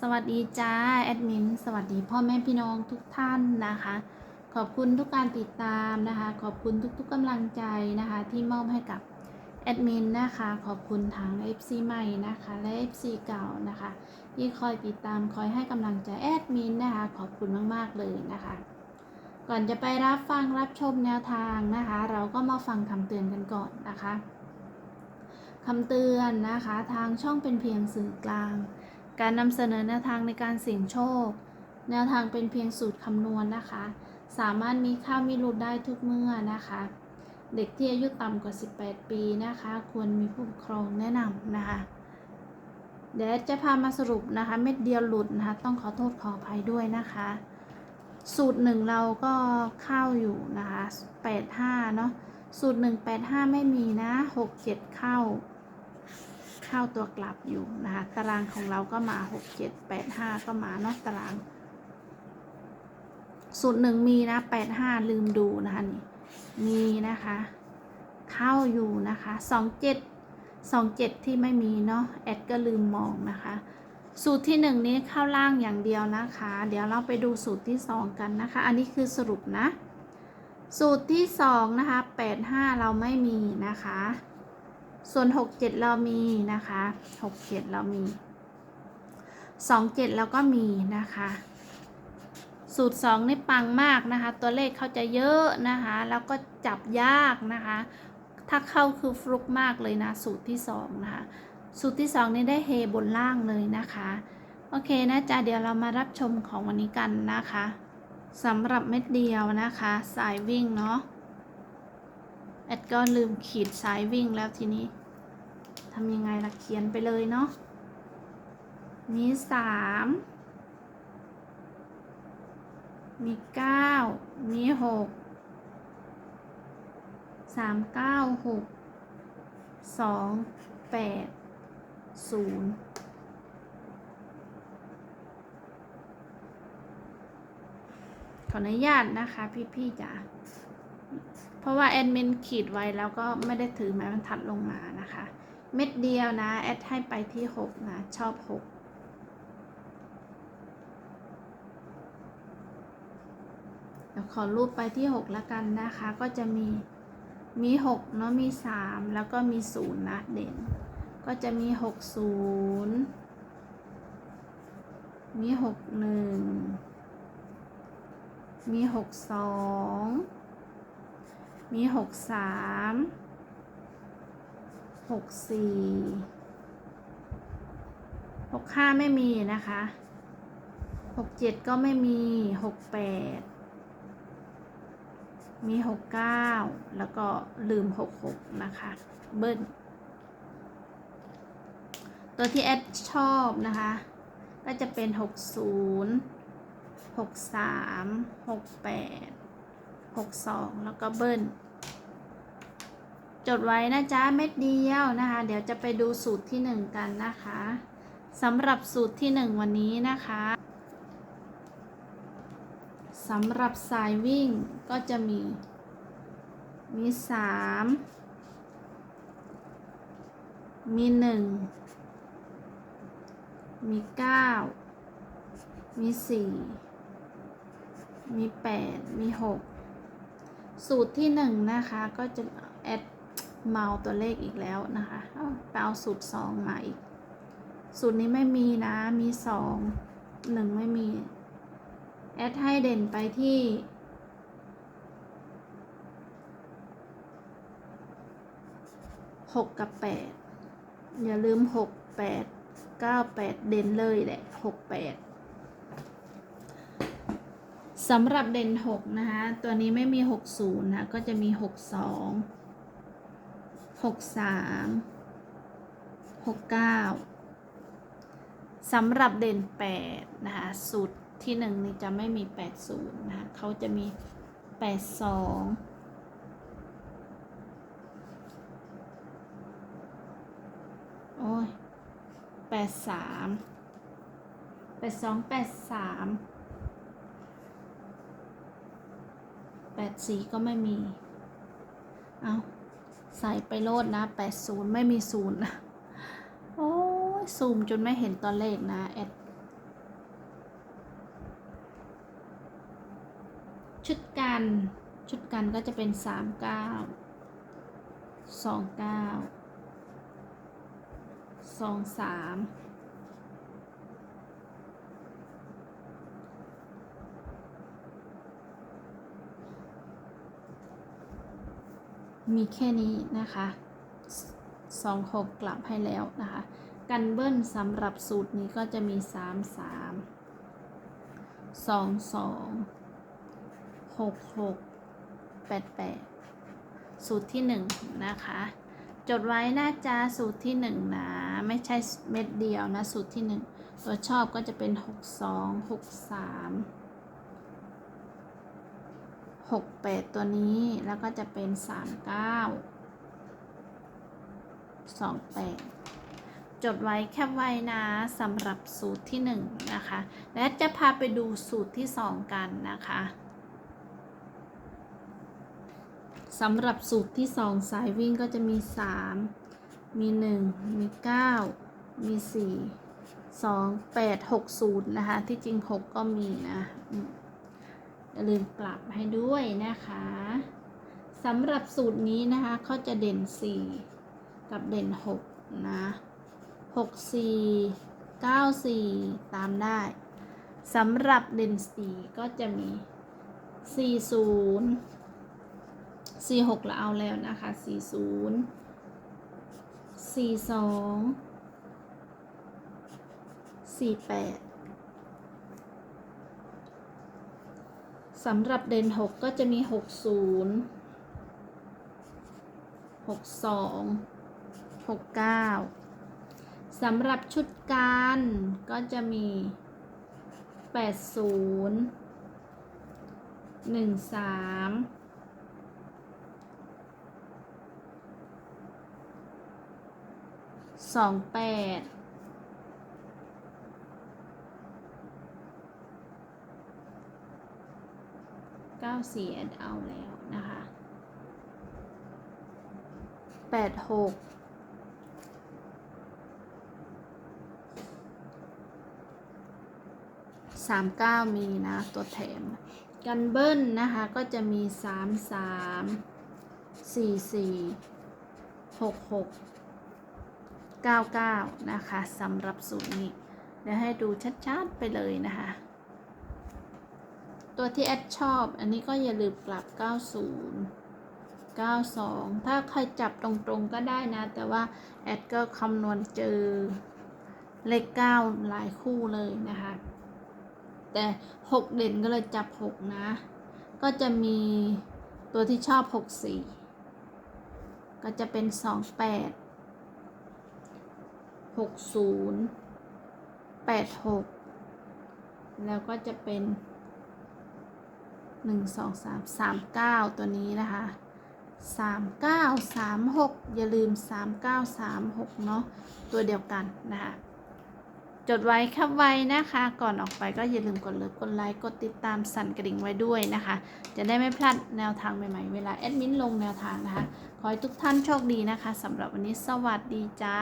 สวัสดีจ้าแอดมินสวัสดีพ่อแม่พี่น้องทุกท่านนะคะ ขอบคุณทุกการติดตามนะคะ ขอบคุณทุกๆกำลังใจนะคะ ที่มอบให้กับแอดมินนะคะ ขอบคุณทาง FC ใหม่นะคะและ FC เก่านะคะที่คอยติดตามคอยให้กำลังใจแอดมินนะคะ ขอบคุณมากๆเลยนะคะ ก่อนจะไปรับฟังรับชมแนวทางนะคะ เราก็มาฟังคำเตือนกันก่อนนะคะคำเตือนนะคะ ทางช่องเป็นเพียงสื่อกลาง การนำเสนอแนวทางในการเสี่ยงโชค แนวทางเป็นเพียงสูตรคำนวณนะคะ สามารถมีข้าวมีหลุดได้ทุกเมื่อนะคะ เด็กที่อายุต่ำกว่า 18 ปีนะคะ ควรมีผู้ปกครองแนะนำนะคะ เดี๋ยวจะพามาสรุปนะคะ เม็ดเดียวหลุดนะคะ ต้องขอโทษขออภัยด้วยนะคะ สูตรหนึ่งเราก็เข้าอยู่นะคะ 85 เนาะสูตร 185 ไม่มีนะ 67 เข้า เข้าตัวกลับอยู่นะคะ ตารางของเราก็มา 6 7 8 5 ก็มาเนาะตาราง สูตรหนึ่งมีนะ 8 5 ลืมดูนะคะนี่มีนะคะ เข้าอยู่นะคะ 27 27 ที่ไม่มีเนาะแอดก็ลืมมองนะคะ สูตรที่หนึ่งนี้เข้าล่างอย่างเดียวนะคะ เดี๋ยวเราไปดูสูตรที่สองกันนะคะ อันนี้คือสรุปนะ สูตรที่สองนะคะ 85 เราไม่มีนะคะ ส่วน67เรามีนะคะ67เรามี27เราก็มีนะคะ สูตร2นี่ปังมากนะคะ ตัวเลขเขาจะเยอะนะคะ แล้วก็จับยากนะคะ ถ้าเข้าคือฟลุกมากเลยนะ สูตรที่2นะคะ สูตรที่2นี่ได้เฮบนล่างเลยนะคะ โอเคนะจ๊ะเดี๋ยวเรามารับชมของวันนี้กันนะคะสำหรับเม็ดเดียวนะคะ สายวิ่งเนาะ แอดก็ลืมขีดสายวิ่งแล้วทีนี้ทำยังไงล่ะเขียนไปเลยเนาะมีสามมีเก้ามีหกสามเก้าหกสองแปดศูนย์ขออนุญาตนะคะพี่ๆจ๋า ราะว่าแอดมินขีดไว้แล้วก็ไม่ได้ถือไม้บรรทัดลงมานะคะ เม็ดเดียวนะแอดให้ไปที่ 6 นะ ชอบ 6เดี๋ยวขอรูปไปที่ 6 แล้วกันนะคะ ก็จะมีมี6เนาะมี 3 แล้วก็มี 0 นะเด่น ก็จะมี 6 0 มี 6 1 มี 6 2 มีหกสามหกสี่หกห้าไม่มีนะคะหกเจ็ดก็ไม่มีหกแปดมีหกเก้าแล้วก็ลืมหกหกนะคะ เบิ้ลตัวที่แอดชอบนะคะ ก็จะเป็นหกศูนย์หกสามหกแปด หกสองแล้วก็เบิ้ล จดไว้นะจ๊ะ เม็ดเดียวนะคะ เดี๋ยวจะไปดูสูตรที่หนึ่งกันนะคะสำหรับสูตรที่หนึ่งวันนี้นะคะสำหรับสายวิ่งก็จะมี มีสามมีหนึ่งมีเก้ามีสี่มีแปดมีหก สูตรที่หนึ่งนะคะก็จะแอดเมาตัวเลขอีกแล้วนะคะไปเอาสูตรสองมาอีก สูตรนี้ไม่มีนะมีสองหนึ่งไม่มี แอดให้เด่นไปที่หกกับแปดอย่าลืมหกแปดเก้าแปดเด่นเลยแหละหกแปด สำหรับเด่น 6 นะคะ ตัวนี้ไม่มี 60 นะ ก็จะมี 62 63 69 สำหรับเด่น 8 นะคะ สูตรที่ 1 นี่จะไม่มี 80 นะคะเขาจะมี 82 โอ้ย 83 82 83 แปดสี่ก็ไม่มี เอาใส่ไปโลดนะแปดศูนย์ไม่มีศูนย์นะโอ้ยซูมจนไม่เห็นตัวเลขนะแอดชุดกันชุดกันก็จะเป็นสามเก้าสองเก้าสองสาม มีแค่นี้นะคะสองหกกลับให้แล้วนะคะ กันเบิ้ลสำหรับสูตรนี้ก็จะมีสามสามสองสองหกหกแปดแปดสูตรที่หนึ่งนะคะ จดไว้หน้าจาสูตรที่หนึ่งนะ ไม่ใช่เม็ดเดียวนะ สูตรที่หนึ่งตัวชอบก็จะเป็นหกสองหกสาม หกแปดตัวนี้แล้วก็จะเป็นสามเก้าสองแปดจดไว้แคบไว้นะสำหรับสูตรที่ 1 นะคะ และจะพาไปดูสูตรที่ 2 กันนะคะสำหรับสูตรที่ 2 สายวิ่งก็จะมี 3 มี 1 มี 9 มี 4 2 8 6 0 นะคะ ที่จริง 6 ก็มีนะ อย่าลืมปรับให้ด้วยนะคะสำหรับสูตรนี้นะคะเขาจะเด่น 4 กับเด่น 6 นะ6 4 9 4 ตามได้สำหรับเด่น 4 ก็จะมี 40 46เราเอาแล้วนะคะ 40 42 48 สำหรับเด่นหกก็จะมีหกศูนย์หกสองหกเก้าสำหรับชุดการก็จะมี80 13 28 94 แอดเอาแล้วนะคะ 86สามเก้ามีนะ ตัวแถม กันเบิ้ลนะคะ ก็จะมีสามสามสี่สี่หกหกเก้าเก้านะคะสำหรับสูตรนี้ เดี๋ยวให้ดูชัดๆไปเลยนะคะ ตัวที่แอดชอบ อันนี้ก็อย่าลืมกลับ 90 92 ถ้าใครจับตรงๆก็ได้นะ แต่ว่าแอดก็คำนวณเจอเลข 9 หลายคู่เลยนะคะ แต่หกเด่นก็เลยจับหกนะ ก็จะมีตัวที่ชอบหกสี่ก็จะเป็นสองแปดหกศูนย์แปดหกแล้วก็จะเป็น หนึ่งสองสามสามเก้าตัวนี้นะคะสามเก้าสามหกอย่าลืมสามเก้าสามหกเนาะตัวเดียวกันนะคะจดไว้ครับไว้นะคะ ก่อนออกไปก็อย่าลืมกดเลิฟกดไลค์กดติดตามสั่นกระดิ่งไว้ด้วยนะคะ จะได้ไม่พลาดแนวทางใหม่ๆ เวลาแอดมินลงแนวทางนะคะ ขอให้ทุกท่านโชคดีนะคะสำหรับวันนี้สวัสดีจ้า